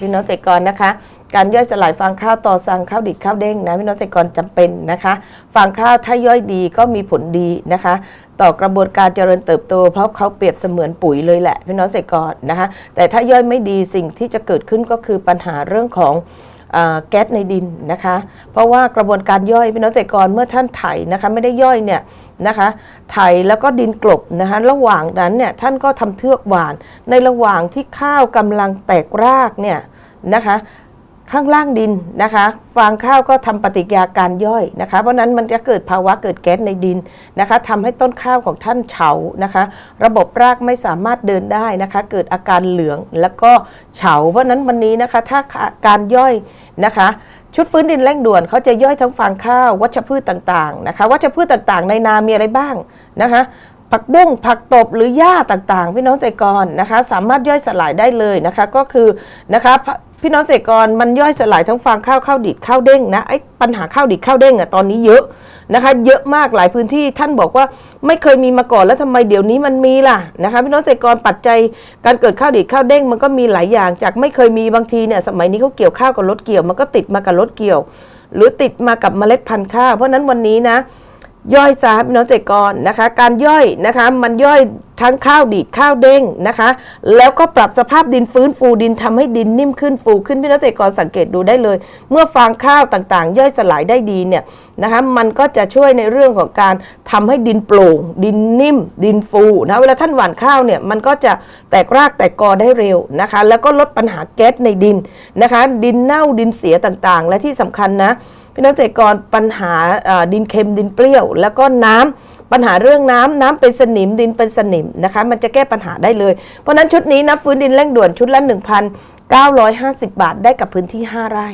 พี่น้องเกษตรกรนะคะ การย่อยสลายฟางข้าวต่อสั่งข้าวดิบข้าวเด้งนะพี่น้องเกษตรกรจำเป็นนะคะฟางข้าวถ้าย่อยดีก็มีผลดีนะคะ ต่อกระบวนการเจริญเติบโต เพราะเขาเปรียบเสมือนปุ๋ยเลยแหละพี่น้องเกษตรกรนะคะ แต่ถ้าย่อยไม่ดีสิ่งที่จะเกิดขึ้นก็คือปัญหาเรื่องของแก๊สในดินนะคะ เพราะว่ากระบวนการย่อยพี่น้องเกษตรกรเมื่อท่านไถนะคะไม่ได้ย่อยเนี่ยนะคะไถแล้วก็ดินกลบนะคะระหว่างนั้นเนี่ยท่านก็ทำเทือกหวาน ในระหว่างที่ข้าวกำลังแตกรากเนี่ย นะคะข้างล่างดินนะคะฟางข้าวก็ทำปฏิกิริยาการย่อยนะคะ เพราะนั้นมันจะเกิดภาวะเกิดแก๊สในดินนะคะทำให้ต้นข้าวของท่านเฉานะคะ ระบบรากไม่สามารถเดินได้นะคะ เกิดอาการเหลืองแล้วก็เฉา เพราะฉะนั้นวันนี้นะคะถ้าการย่อยนะคะชุดฟื้นดินเร่งด่วนเขาจะย่อยทั้งฟางข้าว วัชพืชต่างๆนะคะ วัชพืชต่างๆ ในนามีอะไรบ้างนะคะ ผักบุ้งผักตบหรือหญ้าต่างๆ พี่น้องเกษตรกรนะคะ สามารถย่อยสลายได้เลยนะคะ ก็คือนะคะพี่น้องเกษตรกรมันย่อยสลายทั้งฟางข้าวข้าวดิดข้าวเด้งนะไอ้ปัญหาข้าวดิดข้าวเด้งอะตอนนี้เยอะนะคะ เยอะมากหลายพื้นที่ท่านบอกว่าไม่เคยมีมาก่อนแล้วทำไมเดี๋ยวนี้มันมีล่ะนะคะ พี่น้องเกษตรกรปัจจัยการเกิดข้าวดิดข้าวเด้งมันก็มีหลายอย่าง จากไม่เคยมีบางทีเนี่ยสมัยนี้เขาเกี่ยวข้าวกับรถเกี่ยวมันก็ติดมากับรถเกี่ยว หรือติดมากับเมล็ดพันธุ์ข้าวเพราะนั้นวันนี้นะ ย่อยซะพี่น้องเกษตรกรนะคะ การย่อยนะคะมันย่อยทั้งข้าวดีดข้าวเด้งนะคะ แล้วก็ปรับสภาพดินฟื้นฟูดินทำให้ดินนิ่มขึ้นฟูขึ้นพี่น้องเกษตรกรสังเกตดูได้เลย เมื่อฟางข้าวต่างๆ ย่อยสลายได้ดีเนี่ยนะคะมันก็จะช่วยในเรื่องของการทำให้ดินโปร่ง ดินนิ่ม ดินฟูนะเวลาท่านหว่านข้าวเนี่ยมันก็จะแตกรากแตกกอได้เร็วนะคะ แล้วก็ลดปัญหาแก๊สในดินนะคะ ดินเน่าดินเสียต่างๆ และที่สำคัญนะ พี่น้องเกษตรกรปัญหาดินเค็มดินเปรี้ยว แล้วก็น้ำปัญหาเรื่องน้ำน้ำเป็นสนิมดินเป็นสนิมนะคะมันจะแก้ปัญหาได้เลย เพราะฉะนั้นชุดนี้นะฟื้นดินเร่งด่วนชุดละ1,950 บาทได้กับพื้นที่ 5 ไร่